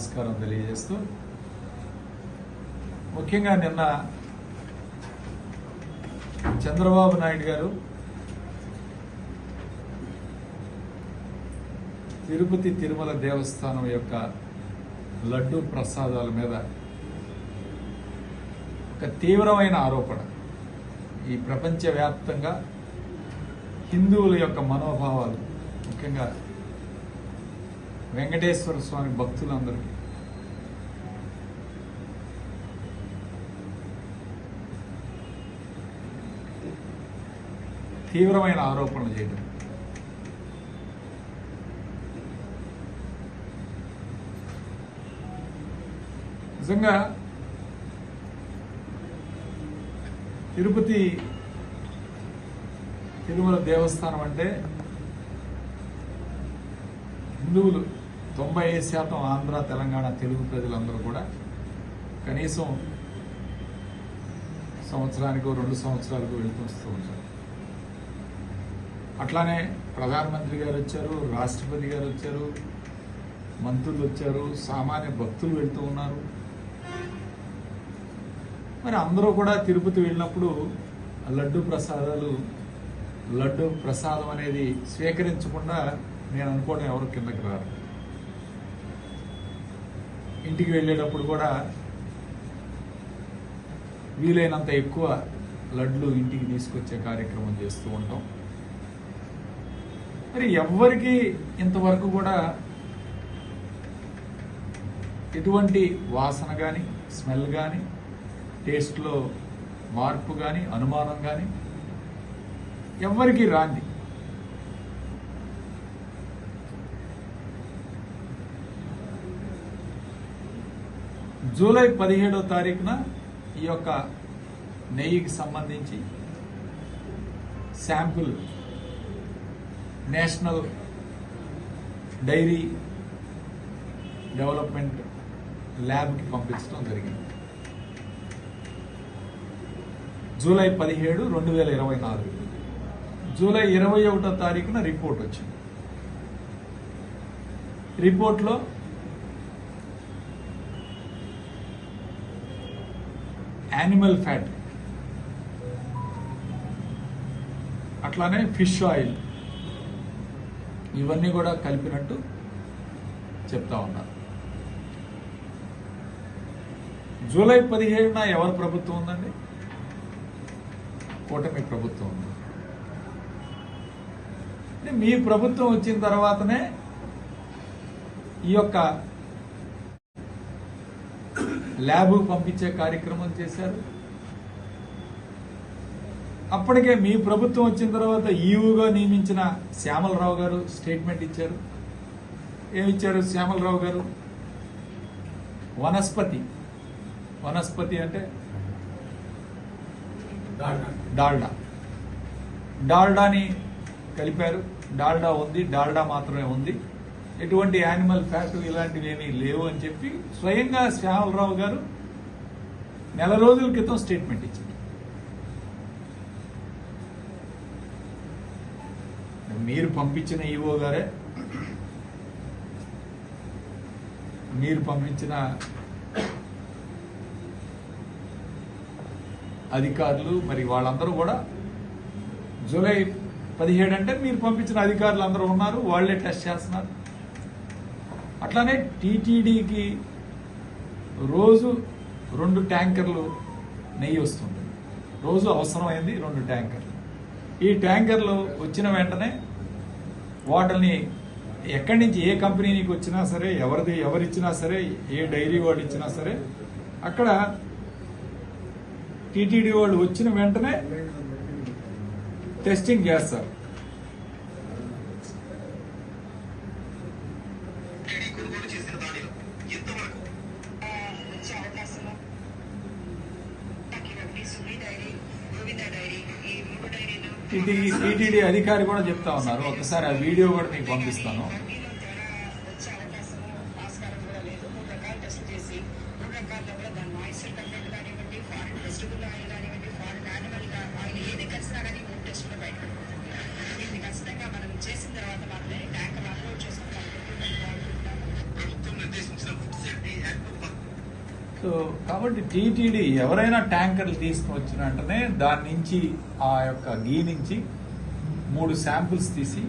నమస్కారం తెలియజేస్తూ ముఖ్యంగా నిన్న చంద్రబాబు నాయుడు గారు తిరుపతి తిరుమల దేవస్థానం యొక్క లడ్డు ప్రసాదాల మీద ఒక తీవ్రమైన ఆరోపణ. ఈ ప్రపంచవ్యాప్తంగా హిందువుల యొక్క మనోభావాలు ముఖ్యంగా వెంకటేశ్వర స్వామి భక్తులందరికీ తీవ్రమైన ఆరోపణలు చేయడం నిజంగా తిరుపతి తిరుమల దేవస్థానం అంటే హిందువులు తొంభై ఐదు శాతం ఆంధ్ర తెలంగాణ తెలుగు ప్రజలందరూ కూడా కనీసం సంవత్సరానికి రెండు సంవత్సరాలకు వెళ్తూ వస్తూ ఉంటారు. అట్లానే ప్రధానమంత్రి గారు వచ్చారు రాష్ట్రపతి గారు వచ్చారు మంత్రులు వచ్చారు సామాన్య భక్తులు వెళ్తూ ఉన్నారు. మరి అందరూ కూడా తిరుపతి వెళ్ళినప్పుడు లడ్డు ప్రసాదాలు లడ్డు ప్రసాదం అనేది స్వీకరించకుండా నేను అనుకోవడం ఎవరు కిందకి రారు. ఇంటికి వెళ్ళేటప్పుడు కూడా వీలైనంత ఎక్కువ లడ్లు ఇంటికి తీసుకొచ్చే కార్యక్రమం చేస్తూ ఉంటాం. మరి ఎవ్వరికి ఇంతవరకు కూడా ఎటువంటి వాసన కానీ స్మెల్ కానీ టేస్ట్లో మార్పు కానీ అనుమానం కానీ ఎవ్వరికి రాంది. జూలై పదిహేడో తారీఖున ఈ యొక్క నెయ్యికి సంబంధించి శాంపుల్ నేషనల్ డైరీ డెవలప్మెంట్ ల్యాబ్కి పంపించడం జరిగింది. జూలై పదిహేడు రెండు వేల ఇరవై నాలుగు. జూలై ఇరవై ఒకటో తారీఖున రిపోర్ట్ వచ్చింది. రిపోర్ట్లో యానిమల్ ఫ్యాట్ అట్లానే ఫిష్ ఆయిల్ ఇవన్నీ కూడా కలిపినట్టు చెప్తా ఉన్నారు జూలై పదిహేడున ఎవరి ప్రభుత్వం ఉందండి? కూటమి ప్రభుత్వం ఉంది. మీ ప్రభుత్వం వచ్చిన తర్వాతనే ఈ యొక్క ల్యాబ్ పంపించే కార్యక్రమం చేశారు. అప్పటికే మీ ప్రభుత్వం వచ్చిన తర్వాత ఈవుగా నియమించిన శ్యామలరావు గారు స్టేట్మెంట్ ఇచ్చారు. ఏమిచ్చారు శ్యామలరావు గారు? వనస్పతి. వనస్పతి అంటే? డాల్డా. డాల్డాని కలిపారు. డాల్డా ఉంది డాల్డా మాత్రమే ఉంది. ఎటువంటి యానిమల్ ఫ్యాట్ ఇలాంటివి ఏమీ లేవు అని చెప్పి స్వయంగా శ్యామలరావు గారు నెల రోజుల క్రితం స్టేట్మెంట్ ఇచ్చారు. మీరు పంపించిన ఈవో గారే మీరు పంపించిన అధికారులు మరి వాళ్ళందరూ కూడా జూలై పదిహేడు అంటే మీరు పంపించిన అధికారులు అందరూ ఉన్నారు వాళ్ళే టెస్ట్ చేస్తున్నారు. అట్లానే టీటీడీకి రోజు రెండు ట్యాంకర్లు నెయ్యి వస్తుంది. రోజు అవసరమైంది రెండు ట్యాంకర్లు. ఈ ట్యాంకర్లు వచ్చిన వెంటనే వాటిని ఎక్కడి నుంచి ఏ కంపెనీ నీకు వచ్చినా సరే ఎవరిది ఎవరిచ్చినా సరే ఏ డైరీ వాళ్ళు ఇచ్చినా సరే అక్కడ టీటీడీ వాళ్ళు వచ్చిన వెంటనే టెస్టింగ్ చేస్తారు. డైరీ గోవింద డైరీ ఈ మూడు టీటీడీ టీటీడీ అధికారి కూడా చెప్తా ఉన్నారు. ఒకసారి ఆ వీడియో కూడా మీకు పంపిస్తాను కంపెనీలో తేడా వచ్చే అవకాశము ఆస్కారం కూడా లేదు మూడు రకాల టెస్టులు చేసి మూడు రకాల్లో కూడా దాని మాయిశ్చర్ కంటెంట్ కానివ్వండి ఫారిన్ వెజిటబుల్ ఆయిల్ కానివ్వండి ఫారిన్ యానిమల్ ఆయిల్ ఏది కలిసినా కానీ మూడు టెస్టులు బయటపడుతుంది ఇది ఖచ్చితంగా మనం చేసిన తర్వాత మాత్రమే ట్యాంకర్ అప్లోడ్ చేసుకుంటాం ప్రభుత్వం సో కాబట్టి టీటీడీ ఎవరైనా ట్యాంకర్లు తీసుకుని వచ్చిన వెంటనే దాని నుంచి ఆ యొక్క గీ నుంచి మూడు శాంపుల్స్ తీసి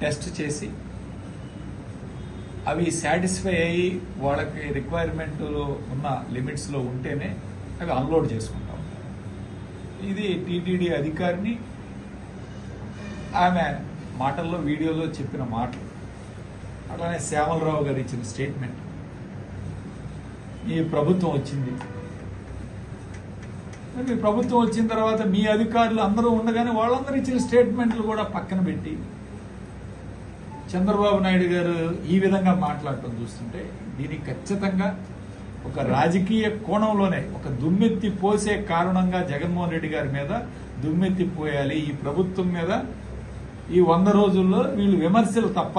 టెస్ట్ చేసి అవి సాటిస్ఫై అయ్యి వాళ్ళకి రిక్వైర్మెంట్లో ఉన్న లిమిట్స్లో ఉంటేనే అవి అన్లోడ్ చేసుకుంటాం. ఇది టీటీడీ అధికారిని ఆమె మాటల్లో వీడియోలో చెప్పిన మాటలు. అట్లానే శ్యామలరావు గారు ఇచ్చిన స్టేట్మెంట్. ఈ ప్రభుత్వం వచ్చింది. మీ ప్రభుత్వం వచ్చిన తర్వాత మీ అధికారులు అందరూ ఉండగానే వాళ్ళందరూ ఇచ్చిన స్టేట్మెంట్లు కూడా పక్కన పెట్టి చంద్రబాబు నాయుడు గారు ఈ విధంగా మాట్లాడటం చూస్తుంటే దీనికి ఖచ్చితంగా ఒక రాజకీయ కోణంలోనే ఒక దుమ్మెత్తి పోసే కారణంగా జగన్మోహన్ రెడ్డి గారి మీద దుమ్మెత్తి పోయాలి. ఈ ప్రభుత్వం మీద ఈ వంద రోజుల్లో వీళ్ళు విమర్శలు తప్ప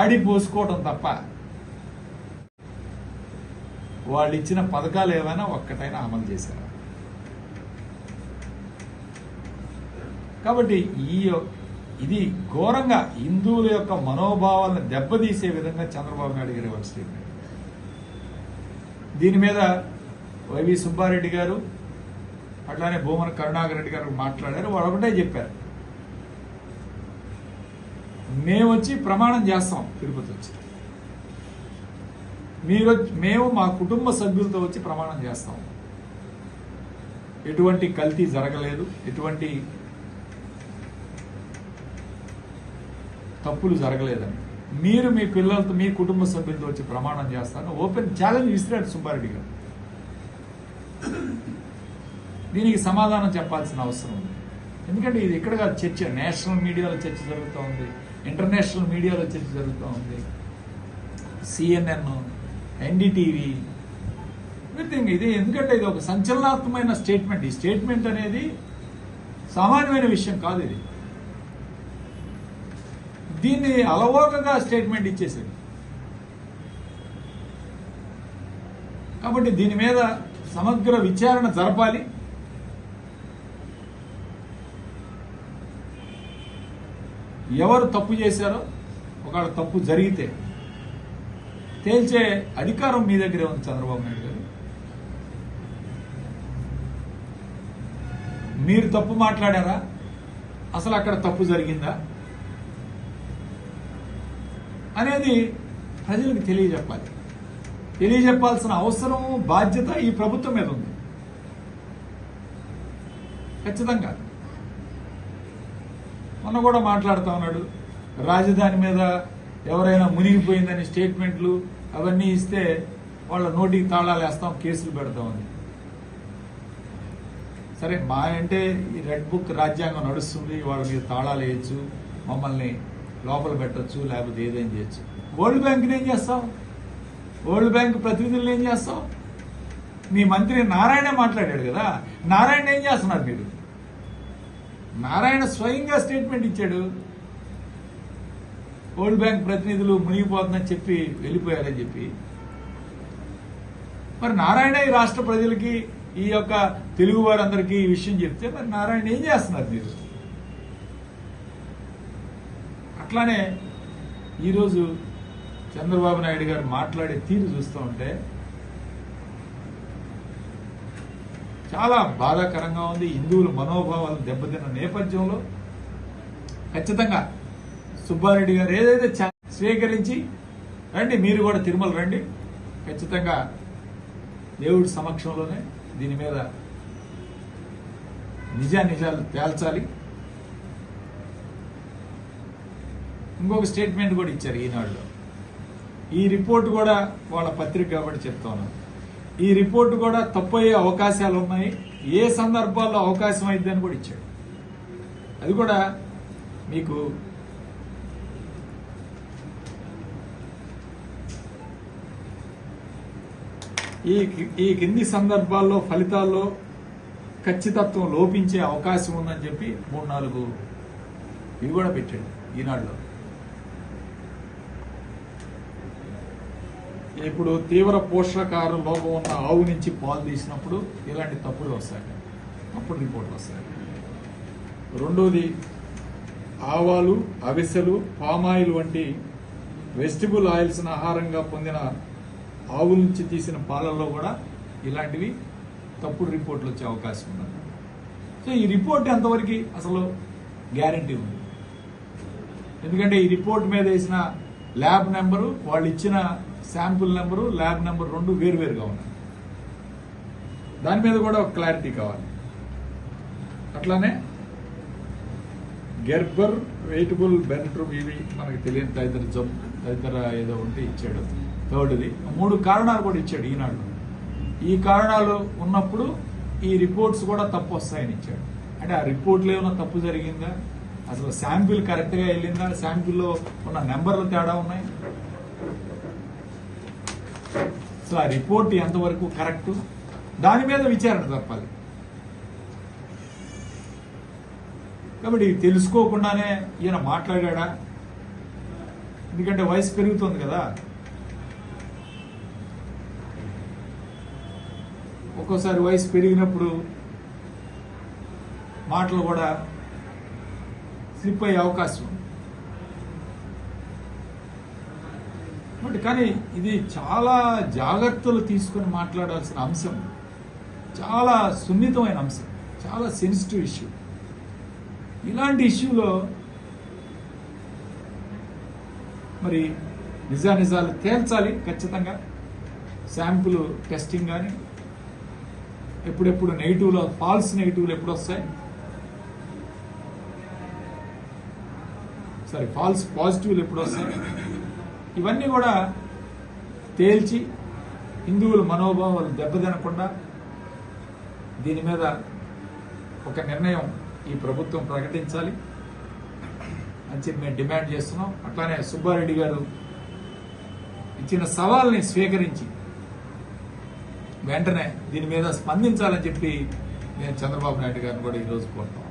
ఆడిపోసుకోవడం తప్ప వాళ్ళు ఇచ్చిన పథకాలు ఏమైనా ఒక్కటైనా అమలు చేశారా. కాబట్టి ఈ ఇది ఘోరంగా హిందువుల యొక్క మనోభావాలను దెబ్బతీసే విధంగా చంద్రబాబు నాయుడు గారి వాళ్ళ స్టేట్మెంట్ దీని మీద వైవి సుబ్బారెడ్డి గారు అట్లానే భూమన కరుణాకర్ రెడ్డి గారు మాట్లాడారు. వాళ్ళు ఒకటే చెప్పారు. మేము వచ్చి ప్రమాణం చేస్తాం తిరుపతి వచ్చి. మీరు వచ్చి- మేము మా కుటుంబ సభ్యులతో వచ్చి ప్రమాణం చేస్తాం. ఎటువంటి కల్తీ జరగలేదు. ఎటువంటి తప్పులు జరగలేదని. మీరు మీ పిల్లలతో మీ కుటుంబ సభ్యులతో వచ్చి ప్రమాణం చేస్తాను. ఓపెన్ ఛాలెంజ్ ఇస్తున్నాడు సుబ్బారెడ్డి గారు. దీనికి సమాధానం చెప్పాల్సిన అవసరం ఉంది. ఎందుకంటే ఇది ఇక్కడ కాదు చర్చ నేషనల్ మీడియాలో చర్చ జరుగుతూ ఉంది ఇంటర్నేషనల్ మీడియాలో చర్చ జరుగుతూ ఉంది సిఎన్ఎన్ ఎన్డీటీవీ. ఎవ్రీథింగ్ ఇది ఎందుకంటే ఇది ఒక సంచలనాత్మకమైన స్టేట్మెంట్. ఈ స్టేట్మెంట్ అనేది సామాన్యమైన విషయం కాదు ఇది. దీన్ని అలవోకగా స్టేట్మెంట్ ఇచ్చేసేది. కాబట్టి దీని మీద సమగ్ర విచారణ జరపాలి. ఎవరు తప్పు చేశారో ఒకవేళ తప్పు జరిగితే తేల్చే అధికారం మీ దగ్గరే ఉంది చంద్రబాబు నాయుడు గారు. మీరు తప్పు మాట్లాడారా? అసలు అక్కడ తప్పు జరిగిందా? అనేది ప్రజలకు తెలియజెప్పాలి. తెలియజెప్పాల్సిన అవసరం బాధ్యత ఈ ప్రభుత్వం మీద ఉంది. ఖచ్చితంగా. మొన్న కూడా మాట్లాడుతూ ఉన్నాడు. రాజధాని మీద ఎవరైనా మునిగిపోయిందని స్టేట్మెంట్లు అవన్నీ ఇస్తే వాళ్ళ నోటికి తాళాలు వేస్తాం కేసులు పెడతామని సరే మా అంటే ఈ రెడ్ బుక్ రాజ్యాంగం నడుస్తుంది వాళ్ళ మీద తాళాలు వేయచ్చు మమ్మల్ని లోపల పెట్టొచ్చు లేకపోతే ఏదైనా చేయొచ్చు. వరల్డ్ బ్యాంక్ని ఏం చేస్తావు వరల్డ్ బ్యాంక్ ప్రతినిధులను ఏం చేస్తావు మీ మంత్రి నారాయణ మాట్లాడాడు కదా నారాయణ ఏం చేస్తున్నారు మీరు? నారాయణ స్వయంగా స్టేట్మెంట్ ఇచ్చాడు. వరల్డ్ బ్యాంక్ ప్రతినిధులు మునిగిపోతుందని చెప్పి వెళ్ళిపోయారని చెప్పి. మరి నారాయణ ఈ రాష్ట్ర ప్రజలకి ఈ యొక్క తెలుగు వారందరికీ ఈ విషయం చెప్తే మరి నారాయణ ఏం చేస్తున్నారు మీరు? అట్లానే ఈరోజు చంద్రబాబు నాయుడు గారు మాట్లాడే తీరు చూస్తూ ఉంటే చాలా బాధాకరంగా ఉంది. హిందువుల మనోభావాలు దెబ్బతిన్న నేపథ్యంలో ఖచ్చితంగా సుబ్బారెడ్డి గారు ఏదైతే స్వీకరించి రండి మీరు కూడా తిరుమల రండి. ఖచ్చితంగా దేవుడి సమక్షంలోనే దీని మీద నిజా నిజాలు తేల్చాలి. ఇంకొక స్టేట్మెంట్ కూడా ఇచ్చారు ఈనాడులో. ఈ రిపోర్ట్ కూడా వాళ్ళ పత్రిక కాబట్టి చెప్తా ఉన్నాను. ఈ రిపోర్ట్ కూడా తప్పు అయ్యే అవకాశాలు ఉన్నాయి. ఏ సందర్భాల్లో అవకాశం అయింది కూడా ఇచ్చాడు. అది కూడా మీకు ఈ ఈ కింది సందర్భాల్లో ఫలితాల్లో ఖచ్చితత్వం లోపించే అవకాశం ఉందని చెప్పి మూడు నాలుగు ఇవి కూడా పెట్టాడు ఈనాడులో. ఇప్పుడు తీవ్ర పోషకార లోపం ఉన్న ఆవు నుంచి పాలు తీసినప్పుడు ఇలాంటి తప్పులు వస్తాయి. తప్పుడు రిపోర్ట్లు వస్తాయి. రెండోది ఆవాలు అవిసెలు పామాయిల్ వంటి వెజిటబుల్ ఆయిల్స్ ఆహారంగా పొందిన ఆవుల నుంచి తీసిన పాలల్లో కూడా ఇలాంటివి తప్పుడు రిపోర్ట్లు వచ్చే అవకాశం ఉన్నది. సో ఈ రిపోర్ట్ ఎంతవరకు అసలు గ్యారంటీ ఉంది? ఎందుకంటే ఈ రిపోర్ట్ మీద వేసిన ల్యాబ్ నెంబరు వాళ్ళు ఇచ్చిన శాంపుల్ నెంబరు ల్యాబ్ నెంబర్ రెండు వేరువేరుగా ఉన్నాయి. దాని మీద కూడా ఒక క్లారిటీ కావాలి. అట్లానే గెర్బర్ వెయిటబుల్ బెనిట్రూమ్ ఇవి మనకి తెలియని తదితర జబ్బు తదితర ఏదో ఉంటే ఇచ్చేయడం. థర్డ్ది. మూడు కారణాలు కూడా ఇచ్చాడు ఈనాడు. ఈ కారణాలు ఉన్నప్పుడు ఈ రిపోర్ట్స్ కూడా తప్పు వస్తాయని ఇచ్చాడు. అంటే ఆ రిపోర్ట్లో ఏమైనా తప్పు జరిగిందా? అసలు శాంపిల్ కరెక్ట్గా వెళ్ళిందా? శాంపిల్లో ఉన్న నెంబర్లు తేడా ఉన్నాయి? సో ఆ రిపోర్ట్ ఎంతవరకు కరెక్ట్? దాని మీద విచారణ తప్పాలి కాబట్టి తెలుసుకోకుండానే ఈయన మాట్లాడా ఎందుకంటే వయసు పెరుగుతుంది కదా. ఒక్కోసారి వయసు పెరిగినప్పుడు మాటలు కూడా స్లిప్ అయ్యే అవకాశం. ఉంది. బట్ కానీ ఇది చాలా జాగ్రత్తలు తీసుకొని మాట్లాడాల్సిన అంశం. చాలా సున్నితమైన అంశం. చాలా సెన్సిటివ్ ఇష్యూ ఇలాంటి ఇష్యూలో మరి నిజానిజాలు తేల్చాలి ఖచ్చితంగా. శాంపుల్ టెస్టింగ్ కానీ ఎప్పుడెప్పుడు నెగిటివ్లో ఫాల్స్ నెగిటివ్లు ఎప్పుడు వస్తాయి? సారీ ఫాల్స్ పాజిటివ్లు ఎప్పుడు వస్తాయి? ఇవన్నీ కూడా తేల్చి హిందువుల మనోభావాలు దెబ్బతినకుండా దీని మీద ఒక నిర్ణయం ఈ ప్రభుత్వం ప్రకటించాలి అని చెప్పి మేము డిమాండ్ చేస్తున్నాం. అట్లానే సుబ్బారెడ్డి గారు ఇచ్చిన సవాల్ని స్వీకరించి వెంటనే దీని మీద స్పందించాలని చెప్పి నేను చంద్రబాబు నాయుడు గారిని కూడా ఈరోజు కోరుతాను